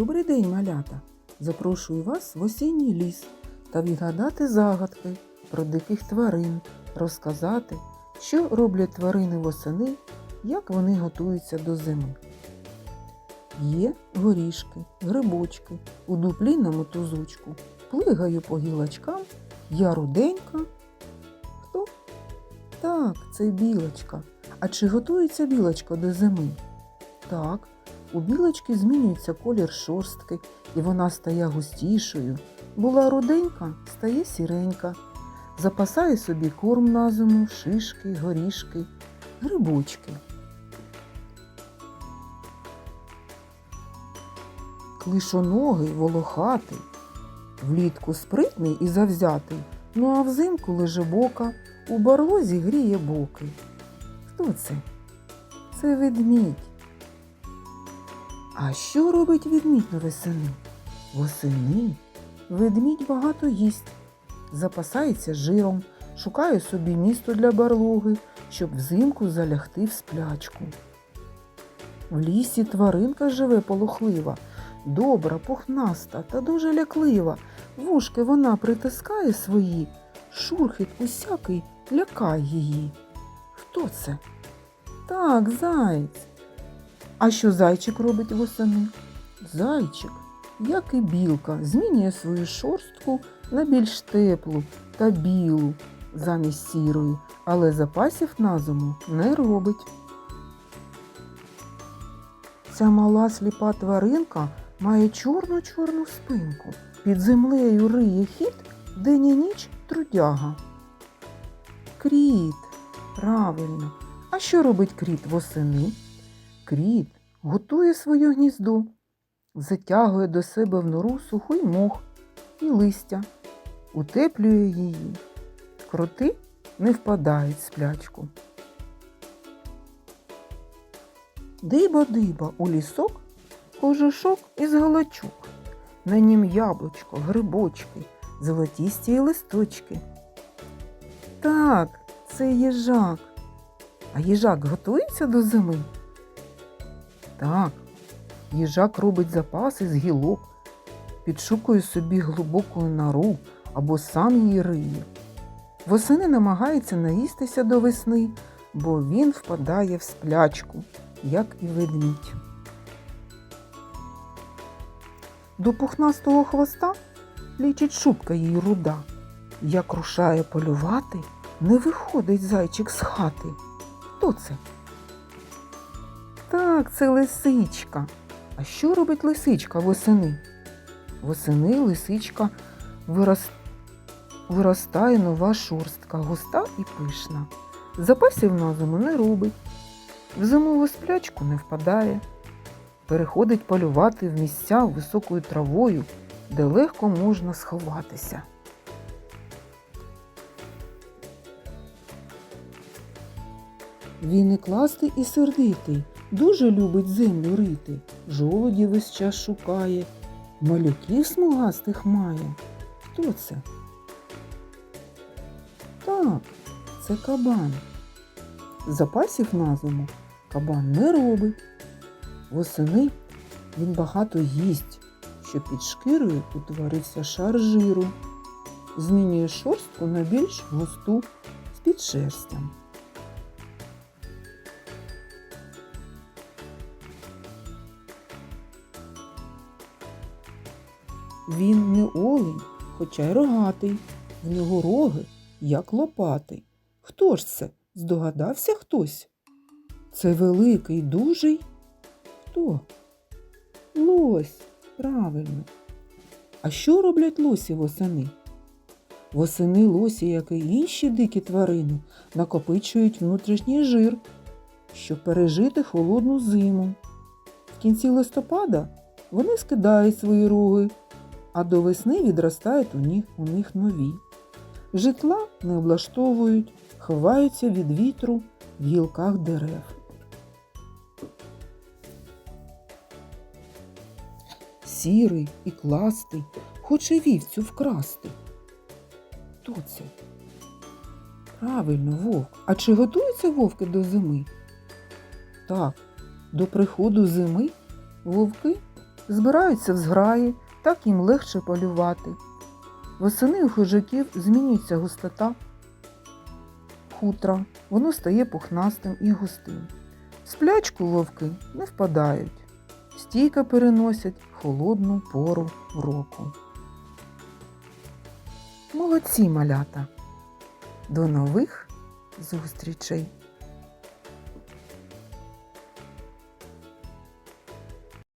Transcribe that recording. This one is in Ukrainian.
Добрий день, малята! Запрошую вас в осінній ліс та відгадати загадки про диких тварин, розказати, що роблять тварини восени, як вони готуються до зими. Є горішки, грибочки, у дуплі на мотузочку. Плигаю по гілочкам, я руденька. Хто? Так, це білочка. А чи готується білочка до зими? Так, у білочки змінюється колір шорстки, і вона стає густішою. Була руденька, стає сіренька. Запасає собі корм на зиму, шишки, горішки, грибочки. Клишоногий, волохатий, влітку спритний і завзятий, ну а взимку лежебока, у барлозі гріє боки. Хто це? Це ведмідь. А що робить ведмідь на весени? Восени ведмідь багато їсть, запасається жиром, шукає собі місто для барлоги, щоб взимку залягти в сплячку. В лісі тваринка живе полохлива, добра, пухнаста та дуже ляклива. Вушки вона притискає свої, шурхіт усякий лякає її. Хто це? Так, заєць. А що зайчик робить восени? Зайчик, як і білка, змінює свою шорстку на більш теплу та білу замість сірої, але запасів на зиму не робить. Ця мала сліпа тваринка має чорну-чорну спинку. Під землею риє хід, день і ніч трудяга. Кріт. Правильно. А що робить кріт восени? Кріт готує своє гніздо, затягує до себе в нору сухий мох і листя, утеплює її. Кроти не впадають в сплячку. Диба-диба у лісок, кожушок із галачок. На нім яблучко, грибочки, золотісті листочки. Так, це їжак. А їжак готується до зими? Так, їжак робить запаси з гілок, підшукує собі глибоку нору або сам її риє. Восени намагається наїстися до весни, бо він впадає в сплячку, як і ведмідь. До пухнастого хвоста лічить шубка їй руда. Як рушає полювати, не виходить зайчик з хати. Хто це? Так, це лисичка. А що робить лисичка восени? Восени лисичка вирос... виростає нова шорстка, густа і пишна. Запасів на зиму не робить, в зимову сплячку не впадає, переходить полювати в місця високою травою, де легко можна сховатися. Він і класти і сердитий, дуже любить землю рити, жолоді весь час шукає, малюків смугастих має. Хто це? Так, це кабан. Запасів на зиму кабан не робить. Восени він багато їсть, що під шкірою утворився шар жиру, змінює шорстку на більш густу з підшерстям. Він не олень, хоча й рогатий. В нього роги, як лопати. Хто ж це? Здогадався хтось? Це великий, дужий? Хто? Лось, правильно. А що роблять лосі восени? Восени лосі, як і інші дикі тварини, накопичують внутрішній жир, щоб пережити холодну зиму. В кінці листопада вони скидають свої роги, а до весни відростають у них, у них нові. Житла не облаштовують, ховаються від вітру в гілках дерев. Сірий і кластий хоче вівцю вкрасти. Хто це? Правильно, вовк. А чи готуються вовки до зими? Так, до приходу зими вовки збираються в зграї, так їм легше полювати. Восени у хижаків змінюється густота хутра, воно стає пухнастим і густим. Сплячку вовки не впадають, стійко переносять холодну пору року. Молодці малята! До нових зустрічей!